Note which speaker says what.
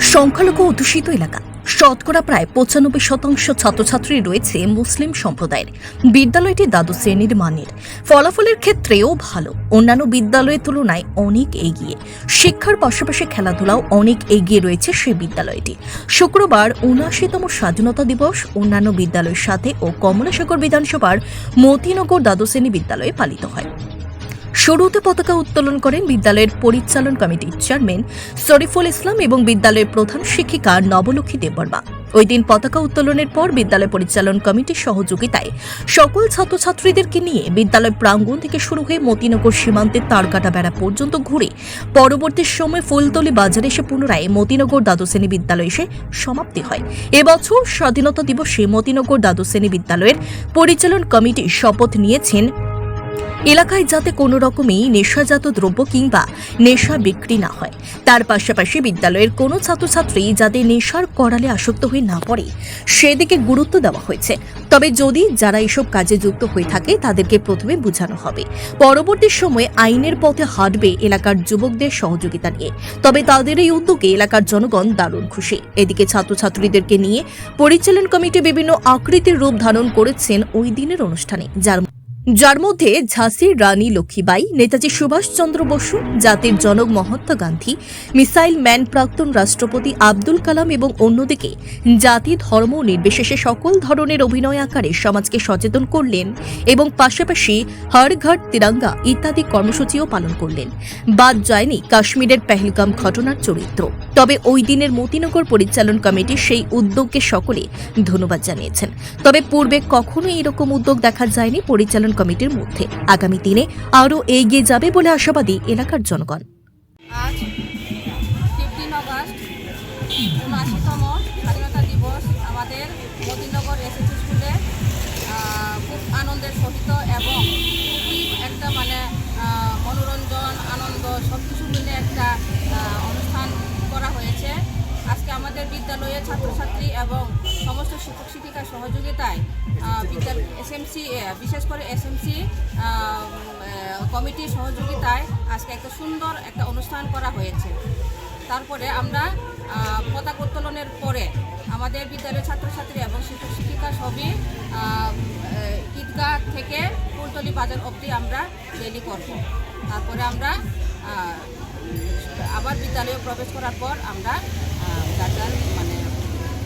Speaker 1: সংখ্যালঘু অধ্যুষিত এলাকা। শতকরা প্রায় পঁচানব্বই শতাংশ ছাত্রছাত্রী রয়েছে মুসলিম সম্প্রদায়ের। বিদ্যালয়টি দ্বাদশ শ্রেণির মানের। ফলাফলের ক্ষেত্রেও ভালো। অন্যান্য বিদ্যালয়ের তুলনায় অনেক এগিয়ে। শিক্ষার পাশাপাশি খেলাধুলাও অনেক এগিয়ে রয়েছে সেই বিদ্যালয়টি। শুক্রবার উনআশিতম স্বাধীনতা দিবস অন্যান্য বিদ্যালয়ের সাথে ও কমলাসাগর বিধানসভার মতিনগর দ্বাদশ শ্রেণি বিদ্যালয়ে পালিত হয়। শুরুতে পতাকা উত্তোলন করেন বিদ্যালয়ের পরিচালন কমিটির চেয়ারম্যান শরীফুল ইসলাম এবং বিদ্যালয়ের প্রধান শিক্ষিকা নবলক্ষ্মী দেববর্মা। ওই দিন পতাকা উত্তোলনের পর বিদ্যালয় পরিচালন কমিটির সহযোগিতায় সকল ছাত্রছাত্রীদেরকে নিয়ে বিদ্যালয় প্রাঙ্গণ থেকে শুরু হয়ে মতিনগর সীমান্তের তারকাটা বেড়া পর্যন্ত ঘুরে পরবর্তী সময় ফুলতলি বাজারে এসে পুনরায় মতিনগর দ্বাদশ শ্রেণি বিদ্যালয়ে এসে সমাপ্তি হয়। এবছর স্বাধীনতা দিবসে মতিনগর দ্বাদশ শ্রেণি বিদ্যালয়ের পরিচালন কমিটি শপথ নিয়েছেন এলাকায় যাতে কোনো রকমই নেশাজাত দ্রব্য কিংবা নেশা বিক্রি না হয়। তার পাশাপাশি বিদ্যালয়ের কোনো ছাত্রছাত্রী যাতে নেশার করালে আসক্ত হয়ে না পড়ে, সেদিকে গুরুত্ব দেওয়া হয়েছে। তবে যদি যারা এসব কাজে যুক্ত হয়ে থাকে, তাদেরকে প্রথমে বোঝানো হবে। পরবর্তী সময়ে আইনের পথে হাঁটবে এলাকার যুবকদের সহযোগিতা নিয়ে। তবে তাদের এই উদ্যোগে এলাকার জনগণ দারুণ খুশি। এদিকে ছাত্রছাত্রীদেরকে নিয়ে পরিচালন কমিটি বিভিন্ন আকৃতির রূপ ধারণ করেছেন ওই দিনের অনুষ্ঠানে, যার যার মধ্যে ঝাঁসির রানী, লক্ষ্মীবাই, নেতাজি সুভাষচন্দ্র বসু, জাতির জনক মহাত্মা গান্ধী, মিসাইল ম্যান প্রাক্তন রাষ্ট্রপতি আব্দুল কালাম এবং অন্যদিকে জাতি, ধর্ম নির্বিশেষে সকল ধরনের অভিনয় আকারে সমাজকে সচেতন করলেন এবং পাশাপাশি হর ঘর তিরঙ্গা ইত্যাদি কর্মসূচিও পালন করলেন। বাদ যায়নি কাশ্মীরের পেহেলগাম ঘটনার চরিত্র। তবে ওই দিনের মতিনগর পরিচালন কমিটি সেই উদ্যোগকে সকলে ধন্যবাদ জানিয়েছেন। তবে পূর্বে কখনো এরকম উদ্যোগ দেখা যায়নি পরিচালন কমিটির মধ্যে। আগামী দিনে আরও এগিয়ে যাবে বলে আশাবাদী এলাকার জনগণ।
Speaker 2: আনন্দের সহিত এবং খুবই একটা মানে মনোরঞ্জন, আনন্দ ছাত্রছাত্রী এবং সমস্ত শিক্ষক শিক্ষিকার সহযোগিতায় বিদ্যালয় এসএমসি বিশেষ করে এসএমসি কমিটির সহযোগিতায় আজকে একটা সুন্দর একটা অনুষ্ঠান করা হয়েছে। তারপরে আমরা পতাকা উত্তোলনের পরে আমাদের বিদ্যালয়ের ছাত্রছাত্রী এবং শিক্ষক শিক্ষিকা সবই ঈদগাহ থেকে ফুলতলি বাজার অবধি আমরা রেলি করব। তারপরে আমরা আবার বিদ্যালয়ে প্রবেশ করার পর আমরা যার মানে